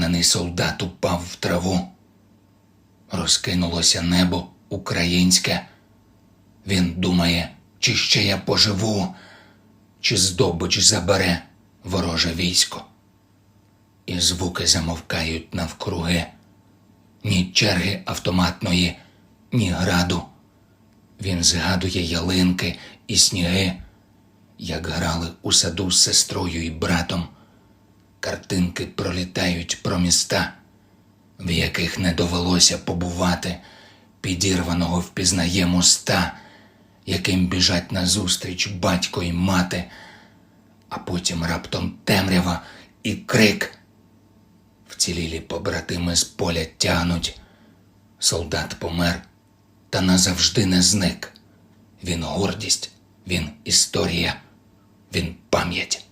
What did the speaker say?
Поранений солдат упав в траву. Розкинулося небо українське. Він думає, чи ще я поживу, чи здобич забере вороже військо. І звуки замовкають навкруги. Ні черги автоматної, ні граду. Він згадує ялинки і сніги, як грали у саду з сестрою і братом. Картинки пролітають про міста, в яких не довелося побувати, підірваного впізнає моста, яким біжать назустріч батько і мати, а потім раптом темрява і крик. Вцілілі побратими з поля тягнуть. Солдат помер та назавжди не зник. Він гордість, він історія, він пам'ять.